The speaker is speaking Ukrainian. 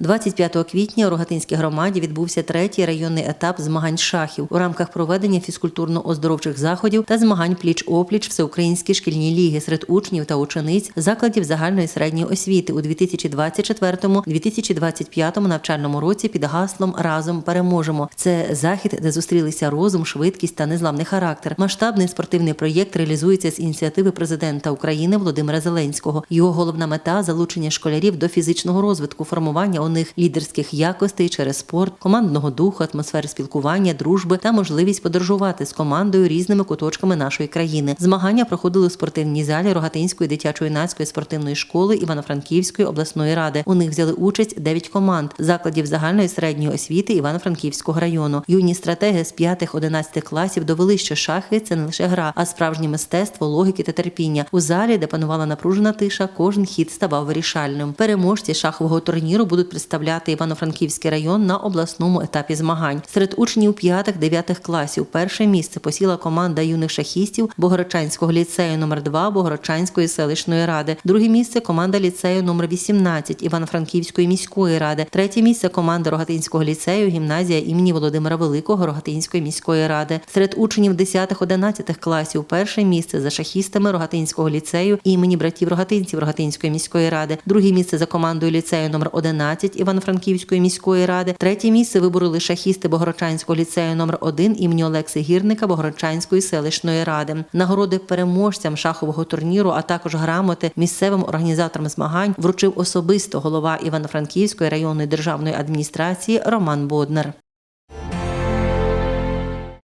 25 квітня у Рогатинській громаді відбувся третій районний етап змагань шахів у рамках проведення фізкультурно-оздоровчих заходів та змагань пліч-опліч всеукраїнські шкільні ліги серед учнів та учениць закладів загальної середньої освіти у 2024-2025 навчальному році під гаслом Разом переможемо. Це захід, де зустрілися розум, швидкість та незламний характер. Масштабний спортивний проєкт реалізується з ініціативи президента України Володимира Зеленського. Його головна мета залучення школярів до фізичного розвитку, формування у них лідерських якостей через спорт, командного духу, атмосфери спілкування, дружби та можливість подорожувати з командою різними куточками нашої країни. Змагання проходили у спортивній залі Рогатинської дитячо-юнацької спортивної школи Івано-Франківської обласної ради. У них взяли участь 9 команд закладів загальної середньої освіти Івано-Франківського району. Юні стратеги з 5-11 класів довели, що шахи це не лише гра, а справжнє мистецтво, логіки та терпіння. У залі, де панувала напружена тиша, кожен хід ставав вирішальним. Переможці шахового турніру будуть представляти Івано-Франківський район на обласному етапі змагань. Серед учнів 5-9 класів перше місце посіла команда юних шахістів Богородчанського ліцею номер 2 Богородчанської селищної ради. Друге місце команда ліцею номер 18 Івано-Франківської міської ради. Третє місце команда Рогатинського ліцею гімназія імені Володимира Великого Рогатинської міської ради. Серед учнів 10-11 класів перше місце за шахістами Рогатинського ліцею імені братів Рогатинців Рогатинської міської ради. Друге місце за командою ліцею номер 11 Івано-Франківської міської ради. Третє місце вибороли шахісти Богородчанського ліцею номер 1 імені Олекси Гірника Богородчанської селищної ради. Нагороди переможцям шахового турніру, а також грамоти місцевим організаторам змагань вручив особисто голова Івано-Франківської районної державної адміністрації Роман Боднар.